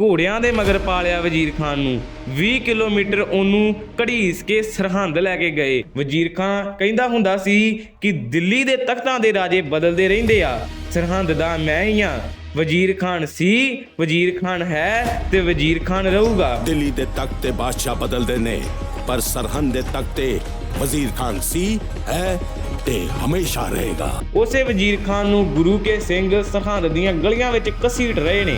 ਘੋੜਿਆਂ ਦੇ ਮਗਰ ਪਾਲਿਆ ਵਜ਼ੀਰ ਖਾਨ ਨੂੰ। 20 ਕਿਲੋਮੀਟਰ ਉਹਨੂੰ ਘੜੀਸ ਕੇ ਸਰਹੰਦ ਲੈ ਕੇ ਗਏ। ਵਜ਼ੀਰ ਖਾਨ ਕਹਿੰਦਾ ਹੁੰਦਾ ਸੀ ਕਿ ਦਿੱਲੀ ਦੇ ਤਖਤਾਂ ਦੇ ਰਾਜੇ ਬਦਲਦੇ ਰਹਿੰਦੇ ਆ। ਸਰਹੰਦ ਦਾ ਮੈਂ ਹੀ ਆ। ਵਜ਼ੀਰ ਖਾਨ ਸੀ ਵਜ਼ੀਰ ਖਾਨ ਹੈ ਤੇ ਵਜ਼ੀਰ ਖਾਨ ਰਹੂਗਾ। ਦਿੱਲੀ ਦੇ ਤਖਤ ਤੇ ਬਾਦਸ਼ਾਹ ਬਦਲਦੇ ਨੇ ਪਰ ਸਰਹੰਦ ਦੇ ਤਖਤ ਤੇ ਵਜ਼ੀਰ ਖਾਨ ਸੀ ਹੈ ਤੇ ਹਮੇਸ਼ਾ ਰਹੇਗਾ। ਉਸੇ ਵਜ਼ੀਰ ਖਾਨ ਨੂੰ ਗੁਰੂ ਕੇ ਸਿੰਘ ਸਰਹੰਦ ਦੀਆਂ ਗਲੀਆਂ ਵਿੱਚ ਘਸੀਟ ਰਹੇ ਨੇ।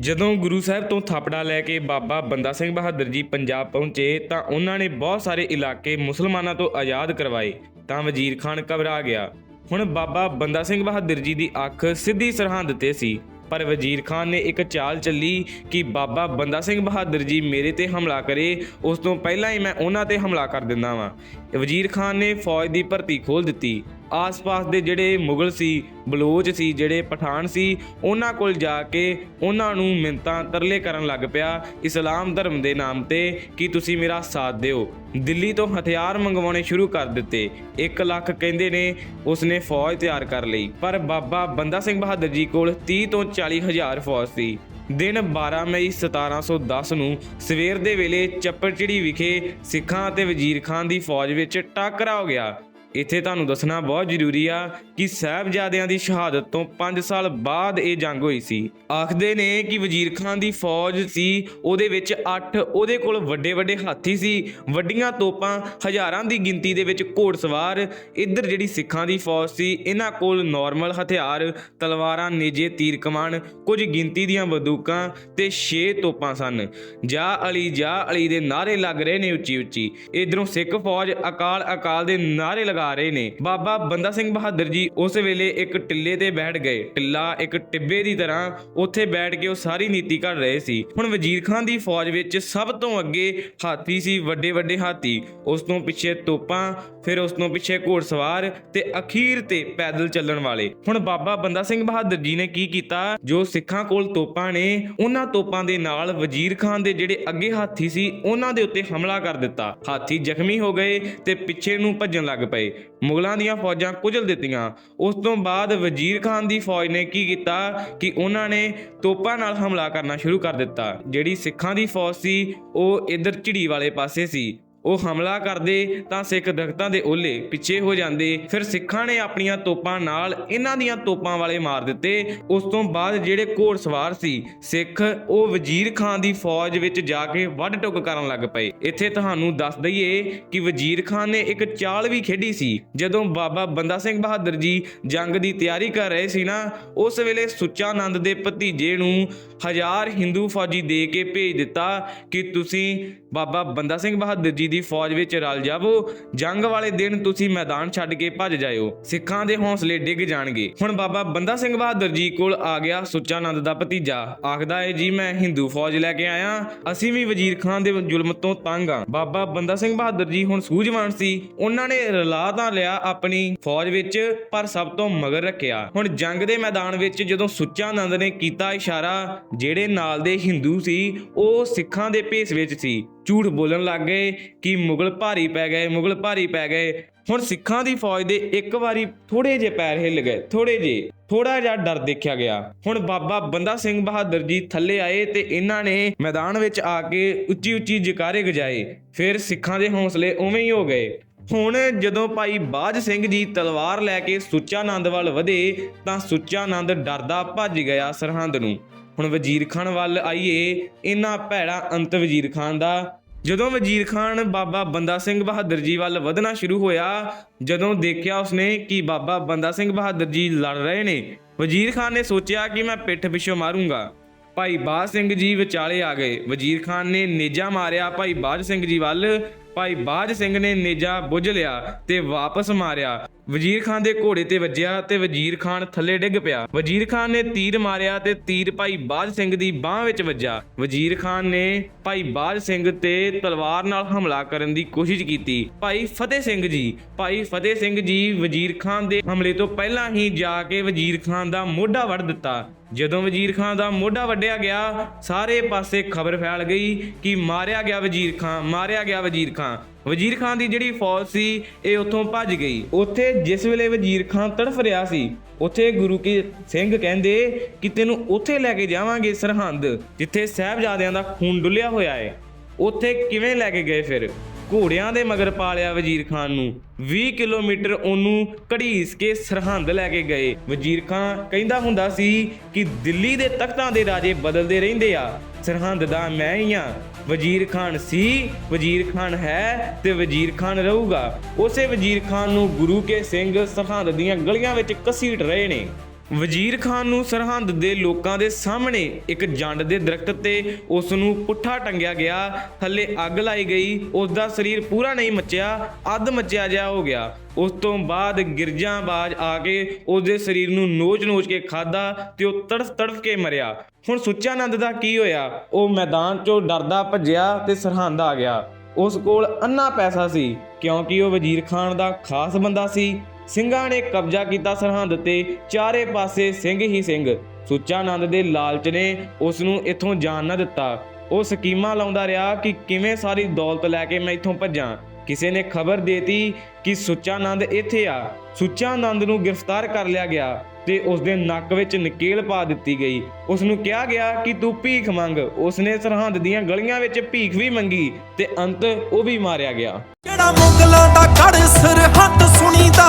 ਜਦੋਂ ਗੁਰੂ ਸਾਹਿਬ ਤੋਂ ਥਾਪੜਾ ਲੈ ਕੇ ਬਾਬਾ ਬੰਦਾ ਸਿੰਘ ਬਹਾਦਰ ਜੀ ਪੰਜਾਬ ਪਹੁੰਚੇ ਤਾਂ ਉਹਨਾਂ ਨੇ ਬਹੁਤ ਸਾਰੇ ਇਲਾਕੇ ਮੁਸਲਮਾਨਾਂ ਤੋਂ ਆਜ਼ਾਦ ਕਰਵਾਏ, ਤਾਂ ਵਜ਼ੀਰ ਖਾਨ ਘਬਰਾ ਗਿਆ। ਹੁਣ ਬਾਬਾ ਬੰਦਾ ਸਿੰਘ ਬਹਾਦਰ ਜੀ ਦੀ ਅੱਖ ਸਿੱਧੀ ਸਰਹੰਦ ਤੇ ਸੀ, ਪਰ ਵਜ਼ੀਰ ਖਾਨ ਨੇ ਇੱਕ ਚਾਲ ਚੱਲੀ ਕਿ ਬਾਬਾ ਬੰਦਾ ਸਿੰਘ ਬਹਾਦਰ ਜੀ ਮੇਰੇ ਤੇ ਹਮਲਾ ਕਰੇ, ਉਸ ਤੋਂ ਪਹਿਲਾਂ ਹੀ ਮੈਂ ਉਹਨਾਂ ਤੇ ਹਮਲਾ ਕਰ ਦਿੰਦਾ ਵਾਂ। ਵਜ਼ੀਰ ਖਾਨ ਨੇ ਫੌਜ ਦੀ ਭਰਤੀ ਖੋਲ ਦਿੱਤੀ। ਆਸ-ਪਾਸ ਦੇ ਜਿਹੜੇ ਮੁਗਲ ਸੀ, ਬਲੋਚ ਸੀ, ਜਿਹੜੇ ਪਠਾਨ ਸੀ, ਉਹਨਾਂ ਕੋਲ ਜਾ ਕੇ ਉਹਨਾਂ ਨੂੰ ਮਿੰਤਾਂ ਤਰਲੇ ਕਰਨ ਲੱਗ ਪਿਆ ਇਸਲਾਮ ਧਰਮ ਦੇ ਨਾਮ ਤੇ ਕਿ ਤੁਸੀਂ ਮੇਰਾ ਸਾਥ ਦਿਓ। ਦਿੱਲੀ ਤੋਂ ਹਥਿਆਰ ਮੰਗਵਾਉਣੇ ਸ਼ੁਰੂ ਕਰ ਦਿੱਤੇ। 1 ਲੱਖ ਕਹਿੰਦੇ ਨੇ ਉਸਨੇ ਫੌਜ ਤਿਆਰ ਕਰ ਲਈ, ਪਰ ਬਾਬਾ ਬੰਦਾ ਸਿੰਘ ਬਹਾਦਰ ਜੀ ਕੋਲ 30 ਤੋਂ 40 ਹਜ਼ਾਰ ਫੌਜ ਸੀ। ਦਿਨ 12 ਮਈ 1710 ਨੂੰ ਸਵੇਰ ਦੇ ਵੇਲੇ ਚੱਪੜਚਿੜੀ ਵਿਖੇ ਸਿੱਖਾਂ ਅਤੇ ਵਜ਼ੀਰ ਖਾਨ ਦੀ ਫੌਜ ਵਿੱਚ ਟਾਕਰਾ ਹੋ ਗਿਆ। ਇੱਥੇ ਤੁਹਾਨੂੰ ਦੱਸਣਾ ਬਹੁਤ ਜ਼ਰੂਰੀ ਆ ਕਿ ਸਾਹਿਬਜ਼ਾਦਿਆਂ ਦੀ ਸ਼ਹਾਦਤ ਤੋਂ 5 ਸਾਲ ਬਾਅਦ ਇਹ ਜੰਗ ਹੋਈ ਸੀ। ਆਖਦੇ ਨੇ ਕਿ ਵਜ਼ੀਰ ਖਾਨ ਦੀ ਫੌਜ ਸੀ, ਉਹਦੇ ਵਿੱਚ 8 ਉਹਦੇ ਕੋਲ ਵੱਡੇ ਵੱਡੇ ਹਾਥੀ ਸੀ, ਵੱਡੀਆਂ ਤੋਪਾਂ, ਹਜ਼ਾਰਾਂ ਦੀ ਗਿਣਤੀ ਦੇ ਵਿੱਚ ਘੋੜਸਵਾਰ। ਇੱਧਰ ਜਿਹੜੀ ਸਿੱਖਾਂ ਦੀ ਫੌਜ ਸੀ, ਇਹਨਾਂ ਕੋਲ ਨਾਰਮਲ ਹਥਿਆਰ, ਤਲਵਾਰਾਂ, ਨੇਜੇ, ਤੀਰ ਕਮਾਨ, ਕੁਝ ਗਿਣਤੀ ਦੀਆਂ ਬੰਦੂਕਾਂ ਤੇ 6 ਤੋਪਾਂ ਸਨ। ਜਾ ਅਲੀ ਜਾ ਅਲੀ ਦੇ ਨਾਰੇ ਲੱਗ ਰਹੇ ਨੇ ਉੱਚੀ ਉੱਚੀ ਇਧਰੋਂ ਸਿੱਖ ਫੌਜ ਅਕਾਲ ਅਕਾਲ ਦੇ ਨਾਰੇ ਲਗਾ ਰਹੇ ਨੇ। ਬਾਬਾ ਬੰਦਾ ਸਿੰਘ ਬਹਾਦਰ ਜੀ ਉਸ ਵੇਲੇ ਇੱਕ ਟਿੱਲੇ ਤੇ ਬੈਠ ਗਏ। ਟਿੱਲਾ ਇੱਕ ਟਿੱਬੇ ਦੀ ਤਰ੍ਹਾਂ ਉੱਥੇ ਬੈਠ ਕੇ ਉਹ ਸਾਰੀ ਨੀਤੀ ਘੜ ਰਹੇ ਸੀ। ਹੁਣ ਵਜ਼ੀਰ ਖਾਨ ਦੀ ਫੌਜ ਵਿੱਚ ਸਭ ਤੋਂ ਅੱਗੇ ਹਾਥੀ ਸੀ ਵੱਡੇ ਵੱਡੇ ਹਾਥੀ। ਉਸ ਤੋਂ ਪਿੱਛੇ ਤੋਪਾਂ, ਫਿਰ ਉਸ ਤੋਂ ਪਿੱਛੇ ਘੋੜਸਵਾਰ ਤੇ ਅਖੀਰ ਤੇ ਪੈਦਲ ਚੱਲਣ ਵਾਲੇ। ਹੁਣ ਬਾਬਾ ਬੰਦਾ ਸਿੰਘ ਬਹਾਦਰ ਜੀ ਨੇ ਕੀ ਕੀਤਾ? ਜੋ ਸਿੱਖਾਂ ਕੋਲ ਤੋਪਾਂ ਨੇ, ਉਹਨਾਂ ਤੋਪਾਂ ਦੇ ਨਾਲ ਵਜ਼ੀਰ ਖਾਨ ਦੇ ਜਿਹੜੇ ਅੱਗੇ ਹਾਥੀ ਸੀ, ਉਹਨਾਂ ਦੇ ਉੱਤੇ ਹਮਲਾ ਕਰ ਦਿੱਤਾ। ਹਾਥੀ ਜ਼ਖਮੀ ਹੋ ਗਏ ਤੇ ਪਿੱਛੇ ਨੂੰ ਭੱਜਣ ਲੱਗ ਪਏ। ਮੁਗਲਾਂ ਦੀਆਂ ਫੌਜਾਂ ਕੁਚਲ ਦਿੱਤੀਆਂ। ਉਸ ਤੋਂ ਬਾਅਦ ਵਜ਼ੀਰ ਖਾਨ ਦੀ ਫੌਜ ਨੇ ਕੀ ਕੀਤਾ ਕਿ ਉਹਨਾਂ ਨੇ ਤੋਪਾਂ ਨਾਲ ਹਮਲਾ ਕਰਨਾ ਸ਼ੁਰੂ ਕਰ ਦਿੱਤਾ। ਜਿਹੜੀ ਸਿੱਖਾਂ ਦੀ ਫੌਜ ਸੀ, ਉਹ ਇਧਰ ਝਿੜੀ ਵਾਲੇ ਪਾਸੇ ਸੀ। ਉਹ ਹਮਲਾ ਕਰਦੇ ਤਾਂ ਸਿੱਖ ਦਖਤਾਂ ਦੇ ਓਲੇ ਪਿੱਛੇ ਹੋ ਜਾਂਦੇ। ਫਿਰ ਸਿੱਖਾਂ ਨੇ ਆਪਣੀਆਂ ਤੋਪਾਂ ਨਾਲ ਇਹਨਾਂ ਦੀਆਂ ਤੋਪਾਂ ਵਾਲੇ ਮਾਰ ਦਿੱਤੇ। ਉਸ ਤੋਂ ਬਾਅਦ ਜਿਹੜੇ ਘੋੜਸਵਾਰ ਸੀ, ਸਿੱਖ ਉਹ ਵਜ਼ੀਰ ਖਾਨ ਦੀ ਫੌਜ ਵਿੱਚ ਜਾ ਕੇ ਵੱਢ ਟੁੱਕ ਕਰਨ ਲੱਗ ਪਏ। ਇੱਥੇ ਤੁਹਾਨੂੰ ਦੱਸ ਦਈਏ ਕਿ ਵਜ਼ੀਰ ਖਾਨ ਨੇ ਇੱਕ ਚਾਲ ਵੀ ਖੇਡੀ ਸੀ। ਜਦੋਂ ਬਾਬਾ ਬੰਦਾ ਸਿੰਘ ਬਹਾਦਰ ਜੀ ਜੰਗ ਦੀ ਤਿਆਰੀ ਕਰ ਰਹੇ ਸੀ ਨਾ, ਉਸ ਵੇਲੇ ਸੁੱਚਾ ਆਨੰਦ ਦੇ ਭਤੀਜੇ ਨੂੰ ਹਜ਼ਾਰ ਹਿੰਦੂ ਫੌਜੀ ਦੇ ਕੇ ਭੇਜ ਦਿੱਤਾ ਕਿ ਤੁਸੀਂ ਬਾਬਾ ਬੰਦਾ ਸਿੰਘ ਬਹਾਦਰ ਜੀ ਦੀ ਫੌਜ ਵਿੱਚ ਰਲ ਜਾਵੋ। ਜੰਗ ਵਾਲੇ ਦਿਨ ਤੁਸੀਂ ਮੈਦਾਨ ਛੱਡ ਕੇ ਭੱਜ ਜਾਇਓ। ਸਿੱਖਾਂ ਦੇ ਹੌਸਲੇ ਡਿੱਗ ਜਾਣਗੇ। ਹੁਣ ਬਾਬਾ ਬੰਦਾ ਸਿੰਘ ਬਹਾਦਰ ਜੀ ਕੋਲ ਆ ਗਿਆ ਸੁੱਚਾ ਆਨੰਦ ਦਾ ਭਤੀਜਾ। ਆਖਦਾ ਹੈ ਜੀ, ਮੈਂ ਹਿੰਦੂ ਫੌਜ ਲੈ ਕੇ ਆਇਆ। ਅਸੀਂ ਵੀ ਵਜ਼ੀਰ ਖਾਨ ਦੇ ਜ਼ੁਲਮ ਤੋਂ ਤੰਗ ਆ। ਬਾਬਾ ਬੰਦਾ ਸਿੰਘ ਬਹਾਦਰ ਜੀ ਹੁਣ ਸੂਝਵਾਨ ਸੀ। ਉਹਨਾਂ ਨੇ ਰਲਾ ਤਾਂ ਲਿਆ ਆਪਣੀ ਫੌਜ ਵਿੱਚ, ਪਰ ਸਭ ਤੋਂ ਮਗਰ ਰੱਖਿਆ। ਹੁਣ ਜੰਗ ਦੇ ਮੈਦਾਨ ਵਿੱਚ ਜਦੋਂ ਸੁੱਚਾ ਨੰਦ ਨੇ ਕੀਤਾ ਇਸ਼ਾਰਾ, ਜਿਹੜੇ ਨਾਲ ਦੇ ਹਿੰਦੂ ਸੀ, ਉਹ ਸਿੱਖਾਂ ਦੇ ਭੇਸ ਵਿੱਚ ਸੀ। ਝੂਠ ਬੋਲਣ ਲੱਗ ਗਏ ਕਿ ਮੁਗਲ ਭਾਰੀ ਪੈ ਗਏ, ਮੁਗਲ ਭਾਰੀ ਪੈ ਗਏ। ਹੁਣ ਸਿੱਖਾਂ ਦੀ ਫੌਜ ਦੇ ਇੱਕ ਵਾਰੀ ਥੋੜੇ ਜਿਹੇ ਪੈਰ ਹਿੱਲ ਗਏ ਥੋੜੇ ਜਿਹੇ ਥੋੜਾ ਜਿਹਾ ਡਰ ਦੇਖਿਆ ਗਿਆ। ਹੁਣ ਬਾਬਾ ਬੰਦਾ ਸਿੰਘ ਬਹਾਦਰ ਜੀ ਥੱਲੇ ਆਏ ਤੇ ਇਹਨਾਂ ਨੇ ਮੈਦਾਨ ਵਿੱਚ ਆ ਕੇ ਉੱਚੀ ਉੱਚੀ ਜਕਾਰੇ ਗਜਾਏ। ਫਿਰ ਸਿੱਖਾਂ ਦੇ ਹੌਸਲੇ ਉਵੇਂ ਹੀ ਹੋ ਗਏ। ਹੁਣ ਜਦੋਂ ਭਾਈ ਬਾਜ ਸਿੰਘ ਜੀ ਤਲਵਾਰ ਲੈ ਕੇ ਸੁੱਚਾ ਆਨੰਦ ਵੱਲ ਵਧੇ ਤਾਂ ਸੁੱਚਾ ਆਨੰਦ ਡਰਦਾ ਭੱਜ ਗਿਆ ਸਰਹੰਦ ਨੂੰ। ਹੁਣ ਵਜ਼ੀਰ ਖਾਨ ਵੱਲ ਆਈਏ ਇੰਨਾ ਭੈੜਾ ਅੰਤ ਵਜ਼ੀਰ ਖਾਨ ਦਾ। ਜਦੋਂ ਵਜ਼ੀਰ ਖਾਨ ਬਾਬਾ ਬੰਦਾ ਸਿੰਘ ਬਹਾਦਰ ਜੀ ਵੱਲ ਵਧਣਾ ਸ਼ੁਰੂ ਹੋਇਆ, ਜਦੋਂ ਦੇਖਿਆ ਉਸਨੇ ਕਿ ਬਾਬਾ ਬੰਦਾ ਸਿੰਘ ਬਹਾਦਰ ਜੀ ਲੜ ਰਹੇ ਨੇ, ਵਜ਼ੀਰ ਖਾਨ ਨੇ ਸੋਚਿਆ ਕਿ ਮੈਂ ਪਿੱਠ ਪਿੱਛੋਂ ਮਾਰੂੰਗਾ। ਭਾਈ ਬਾਜ ਸਿੰਘ ਜੀ ਵਿਚਾਲੇ ਆ ਗਏ। ਵਜ਼ੀਰ ਖਾਨ ਨੇ ਨੇਜਾ ਮਾਰਿਆ ਭਾਈ ਬਾਜ ਸਿੰਘ ਜੀ ਵੱਲ। ਭਾਈ ਬਾਜ ਸਿੰਘ ਨੇ ਨੇਜਾ ਬੁੱਝ ਲਿਆ ਤੇ ਵਾਪਸ ਮਾਰਿਆ। ਵਜ਼ੀਰ ਖਾਨ ਦੇ ਘੋੜੇ ਤੇ ਵੱਜਿਆ ਤੇ ਵਜ਼ੀਰ ਖਾਨ ਥੱਲੇ ਡਿੱਗ ਪਿਆ। ਵਜ਼ੀਰ ਖਾਨ ਨੇ ਤੀਰ ਮਾਰਿਆ ਤੇ ਤੀਰ ਭਾਈ ਬਾਜ ਸਿੰਘ ਦੀ ਬਾਹ ਵਿੱਚ ਵੱਜਾ ਵਜ਼ੀਰ ਖਾਨ ਨੇ ਭਾਈ ਬਾਜ ਸਿੰਘ ਤੇ ਤਲਵਾਰ ਨਾਲ ਹਮਲਾ ਕਰਨ ਦੀ ਕੋਸ਼ਿਸ਼ ਕੀਤੀ। ਭਾਈ ਫਤਿਹ ਸਿੰਘ ਜੀ, ਭਾਈ ਫਤਿਹ ਸਿੰਘ ਜੀ ਵਜ਼ੀਰ ਖਾਨ ਦੇ ਹਮਲੇ ਤੋਂ ਪਹਿਲਾਂ ਹੀ ਜਾ ਕੇ ਵਜ਼ੀਰ ਖਾਨ ਦਾ ਮੋਢਾ ਵੱਢ ਦਿੱਤਾ। ਜਦੋਂ ਵਜ਼ੀਰ ਖਾਨ ਦਾ ਮੋਢਾ ਵੱਢਿਆ ਗਿਆ, ਸਾਰੇ ਪਾਸੇ ਖਬਰ ਫੈਲ ਗਈ ਕਿ ਮਾਰਿਆ ਗਿਆ ਵਜ਼ੀਰ ਖਾਨ, ਮਾਰਿਆ ਗਿਆ ਵਜ਼ੀਰ ਖਾਨ। ਵਜ਼ੀਰ ਖਾਨ ਦੀ ਜਿਹੜੀ ਫੌਜ ਸੀ, ਇਹ ਉੱਥੋਂ ਭੱਜ ਗਈ। ਉੱਥੇ ਜਿਸ ਵੇਲੇ ਵਜ਼ੀਰ ਖਾਨ ਤੜਫ ਰਿਹਾ ਸੀ, ਉੱਥੇ ਗੁਰੂ ਕੀ ਸਿੰਘ ਕਹਿੰਦੇ ਕਿ ਤੈਨੂੰ ਉੱਥੇ ਲੈ ਕੇ ਜਾਵਾਂਗੇ ਸਰਹੰਦ, ਜਿੱਥੇ ਸਾਹਿਬਜ਼ਾਦਿਆਂ ਦਾ ਖੂਨ ਡੁੱਲਿਆ ਹੋਇਆ ਹੈ ਉੱਥੇ ਕਿਵੇਂ ਲੈ ਕੇ ਗਏ ਫਿਰ? ਘੋੜਿਆਂ ਦੇ ਮਗਰ ਪਾਲਿਆ ਵਜ਼ੀਰ ਖਾਨ ਨੂੰ। 20 ਕਿਲੋਮੀਟਰ ਉਹਨੂੰ ਘੜੀਸ ਕੇ ਸਰਹੰਦ ਲੈ ਕੇ ਗਏ। ਵਜ਼ੀਰ ਖਾਨ ਕਹਿੰਦਾ ਹੁੰਦਾ ਸੀ ਕਿ ਦਿੱਲੀ ਦੇ ਤਖਤਾਂ ਦੇ ਰਾਜੇ ਬਦਲਦੇ ਰਹਿੰਦੇ ਆ। ਸਰਹੰਦ ਦਾ ਮੈਂ ਹੀ ਆ। ਵਜ਼ੀਰ ਖਾਨ ਸੀ, ਵਜ਼ੀਰ ਖਾਨ ਹੈ ਤੇ ਵਜ਼ੀਰ ਖਾਨ ਰਹੂਗਾ। ਉਸੇ ਵਜ਼ੀਰ ਖਾਨ ਨੂੰ ਗੁਰੂ ਕੇ ਸਿੰਘ ਸਰਹੰਦ ਦੀਆਂ ਗਲੀਆਂ ਵਿੱਚ ਕਸੀਟ ਰਹੇ ਨੇ। ਵਜ਼ੀਰ ਖਾਨ ਨੂੰ ਸਰਹੰਦ ਦੇ ਲੋਕਾਂ ਦੇ ਸਾਹਮਣੇ ਇੱਕ ਜੰਡ ਦੇ ਦਰਖਤ ਤੇ ਉਸ ਨੂੰ ਪੁੱਠਾ ਟੰਗਿਆ ਗਿਆ। ਥੱਲੇ ਅੱਗ ਲਾਈ ਗਈ। ਉਸ ਦਾ ਸਰੀਰ ਪੂਰਾ ਨਹੀਂ ਮੱਚਿਆ, ਅੱਧ ਮੱਚਿਆ ਜਿਹਾ ਹੋ ਗਿਆ। ਉਸ ਤੋਂ ਬਾਅਦ ਗਿਰਜਾਬਾਜ਼ ਆ ਕੇ ਉਸ ਦੇ ਸਰੀਰ ਨੂੰ ਨੋਚ-ਨੋਚ ਕੇ ਖਾਦਾ ਤੇ ਉਹ ਤੜਫ ਤੜਫ ਕੇ ਮਰਿਆ। ਹੁਣ ਸੁੱਚਾਨੰਦ ਦਾ ਕੀ ਹੋਇਆ? ਉਹ ਮੈਦਾਨ 'ਚੋਂ ਡਰਦਾ ਭੱਜਿਆ ਤੇ ਸਰਹੰਦ ਆ ਗਿਆ। ਉਸ ਕੋਲ ਅੰਨਾ ਪੈਸਾ ਸੀ, ਕਿਉਂਕਿ ਉਹ ਵਜ਼ੀਰ ਖਾਨ ਦਾ ਖਾਸ ਬੰਦਾ ਸੀ। ਸਿੰਘਾਂ ਨੇ ਕਬਜ਼ਾ ਕੀਤਾ ਸਰਹੰਦ ਤੇ, ਚਾਰੇ ਪਾਸੇ ਸਿੰਘ ਹੀ ਸਿੰਘ। ਸੁੱਚਾਨੰਦ ਦੇ ਲਾਲਚ ਨੇ ਉਸ ਨੂੰ ਇੱਥੋਂ ਜਾਣ ਨਾ ਦਿੱਤਾ। ਉਹ ਸਕੀਮਾਂ ਲਾਉਂਦਾ ਰਿਹਾ ਕਿ ਕਿਵੇਂ ਸਾਰੀ ਦੌਲਤ ਲੈ ਕੇ ਮੈਂ ਇੱਥੋਂ ਭੱਜਾਂ। ਕਿਸੇ ਨੇ ਖਬਰ ਦੇਤੀ ਕਿ ਸੁੱਚਾਨੰਦ ਇੱਥੇ ਆ। ਸੁੱਚਾਨੰਦ ਨੂੰ ਗ੍ਰਿਫਤਾਰ ਕਰ ਲਿਆ ਗਿਆ। ਤੇ ਉਸ ਦੇ ਨੱਕ ਵਿੱਚ ਨਕੇਲ ਪਾ ਦਿੱਤੀ ਗਈ। ਉਸ ਨੂੰ ਕਿਹਾ ਗਿਆ ਕਿ ਤੂੰ ਭੀਖ ਮੰਗ। ਉਸ ਨੇ ਸਰਹੰਦ ਦੀਆਂ ਗਲੀਆਂ ਵਿੱਚ ਭੀਖ ਵੀ ਮੰਗੀ ਤੇ ਅੰਤ ਉਹ ਵੀ ਮਾਰਿਆ ਗਿਆ। ਜਿਹੜਾ ਮੁਗਲਾਂ ਦਾ ਗੜ ਸਰਹੱਦ ਸੁਣੀਦਾ?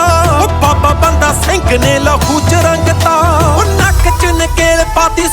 ਬਾਬਾ ਬੰਦਾ ਸਿੰਘ ਨੇ ਲਹੂ ਚ ਰੰਗਤਾ। ਉਹ ਨੱਕ ਚ ਨਕੇਲ ਪਾਤੀ